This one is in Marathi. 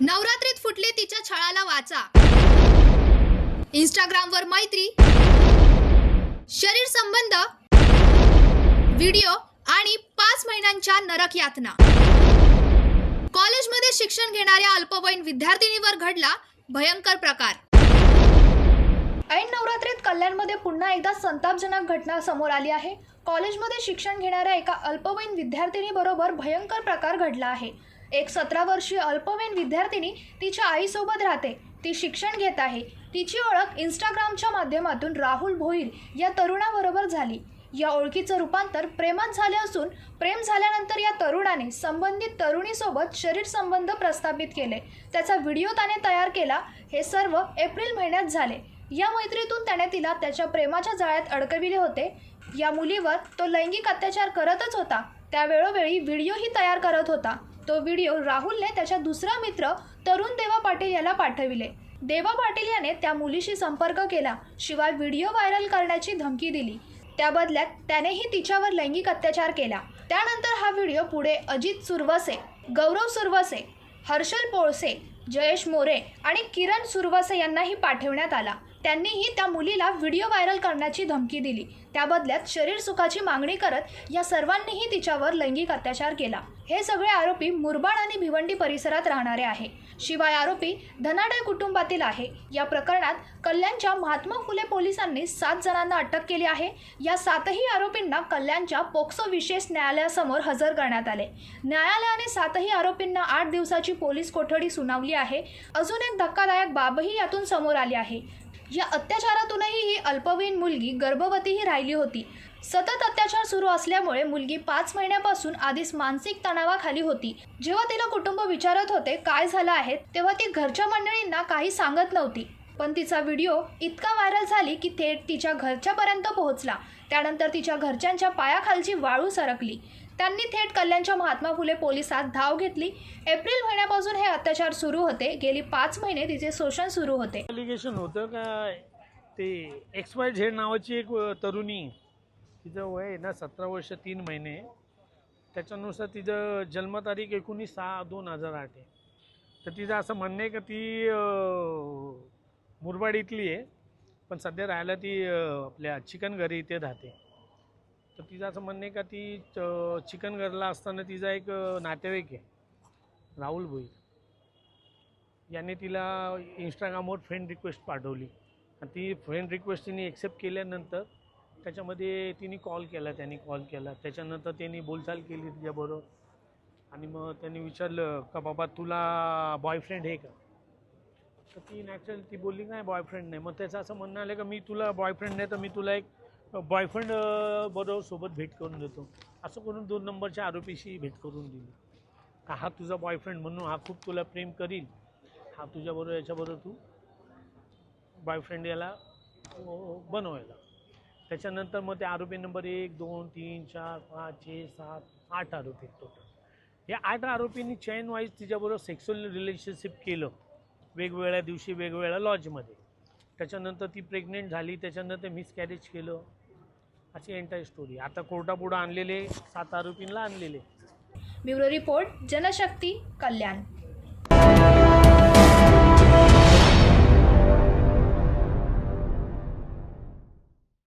नवरात्रीत फुटले तिच्या छळाला वाचा. इंस्टाग्रामवर मैत्री. शरीर संबंध. व्हिडिओ आणि पाच महिन्यांच्या नरक यातना. कॉलेजमध्ये शिक्षण घेणाऱ्या अल्पवयीन विद्यार्थिनीवर घडला भयंकर प्रकार. ऐन नवरात्रीत कल्याणमध्ये पुन्हा एकदा संतापजनक घटना समोर आली आहे. कॉलेजमध्ये शिक्षण घेणाऱ्या एका अल्पवयीन विद्यार्थिनीबरोबर भयंकर प्रकार घडला आहे. एक सतरा वर्षीय अल्पवयीन विद्यार्थिनी तिच्या आईसोबत राहते. ती शिक्षण घेत आहे. तिची ओळख इंस्टाग्रामच्या माध्यमातून राहुल भोईर या तरुणाबरोबर झाली. या ओळखीचं रूपांतर प्रेमात झाले असून प्रेम झाल्यानंतर या तरुणाने संबंधित तरुणीसोबत शरीर संबंध प्रस्थापित केले. त्याचा व्हिडिओ त्याने तयार केला. हे सर्व एप्रिल महिन्यात झाले. या मैत्रीतून त्याने तिला त्याच्या प्रेमाच्या जाळ्यात अडकविले होते. या मुलीवर तो लैंगिक अत्याचार करतच होता. त्या वेळोवेळी व्हिडिओही तयार करत होता. तो व्हिडिओ राहुलने त्याच्या दुसरा मित्र तरुण देवा पाटील याला पाठविले. देवा पाटील याने त्या मुलीशी संपर्क केला. शिवाय व्हिडिओ व्हायरल करण्याची धमकी दिली. त्या बदल्यात त्यानेही तिच्यावर लैंगिक अत्याचार केला. त्यानंतर हा व्हिडिओ पुढे अजित सुरवसे गौरव सुरवसे हर्षल पोळसे जयेश मोरे आणि किरण सुरवसे यांनाही पाठवण्यात आला. त्यांनीही त्या मुलीला व्हिडिओ व्हायरल करण्याची धमकी दिली. त्या बदल्यात शरीर सुखाची मागणी करत या सर्वांनीही तिच्यावर लैंगिक अत्याचार केला. हे सगळे आरोपी मुरबाड आणि भिवंडी परिसरात राहणारे आहे. शिवाय आरोपी धनाडे कुटुंबातील आहे. या प्रकरणात कल्याणच्या महात्मा फुले पोलिसांनी सात जणांना अटक केली आहे. या सातही आरोपींना कल्याणच्या पोक्सो विशेष न्यायालयासमोर हजर करण्यात आले. न्यायालयाने सातही आरोपींना आठ दिवसाची पोलीस कोठडी सुनावली आहे. अजून एक धक्कादायक बाबही यातून समोर आली आहे. या अत्याचारातूनही ही अल्पवयीन मुलगी गर्भवतीही राहिली होती. सतत अत्याचार सुरू असल्यामुळे मुलगी पाच महिन्यापासून आधीच मानसिक तणावाखाली होती. जेव्हा तिला कुटुंब विचारत होते काय झालं आहे? तेव्हा ती घरच्या मंडळींना काही सांगत नव्हती. पण तिचा व्हिडिओ इतका व्हायरल झाली की थेट तिच्या घरच्यापर्यंत पोहोचला. त्यानंतर तिच्या घरच्यांच्या पायाखालची वाळू सरकली. त्यांनी थेट कल्याणच्या महात्मा फुले पोलिसात धाव घेतली. एप्रिल महिन्यापासून हे अत्याचार सुरू होते. गेली पाच महिने तिचे शोषण सुरू होते. अलिगेशन होतं का? ते एक्स वाय झेड नावाची एक तरुणी तिचं वय आहे ना सतरा वर्ष तीन महिने. त्याच्यानुसार तिचं जन्मतारीख एकोणीस सहा दोन हजार आठ आहे. तर तिचं असं म्हणणं आहे का ती अ, इथली आहे पण सध्या राहायला ती आपल्या चिकनघरी इथे राहते तर तिचं असं म्हणणं आहे का ती च- चिकनघरला असताना तिचा एक नातेवाईक आहे राहुल भोई याने तिला इंस्टाग्रामवर फ्रेंड रिक्वेस्ट पाठवली. आणि ती फ्रेंड रिक्वेस्ट तिने एक्सेप्ट केल्यानंतर त्याच्यामध्ये तिने कॉल केला त्यांनी कॉल केला. त्याच्यानंतर त्यांनी बोलचाल केली तिच्याबरोबर. आणि मग त्यांनी विचारलं का बाबा तुला बॉयफ्रेंड आहे का? तर ती नॅचरल ती बोलली नाही बॉयफ्रेंड नाही मग त्याचं असं म्हणणं आलं का मी तुला बॉयफ्रेंड नाही तर मी तुला एक बॉयफ्रेंड बरोबर सोबत भेट करून देतो. असं करून दोन नंबरच्या आरोपीशी भेट करून दिली. का हा तुझा बॉयफ्रेंड म्हणून हा खूप तुला प्रेम करील? हा तुझ्याबरोबर याच्याबरोबर तू बॉयफ्रेंड याला बनवायला. त्याच्यानंतर मग ते आरोपी नंबर एक दोन तीन चार पाच छे सात आठ आरोपी टोटल या आठ आरोपींनी चैन वाईज तिच्याबरोबर सेक्स्युअल रिलेशनशिप केलं. वेगवेगळ्या दिवशी वेगवेगळ्या लॉजमध्ये. त्याच्यानंतर ती प्रेग्नेंट झाली त्याच्यानंतर मिसकॅरेज केलं. अशी एंटायर स्टोरी आता कोर्टापुढं आणलेले सात आरोपींना आणलेले. Bureau report Janshakti Kalyan.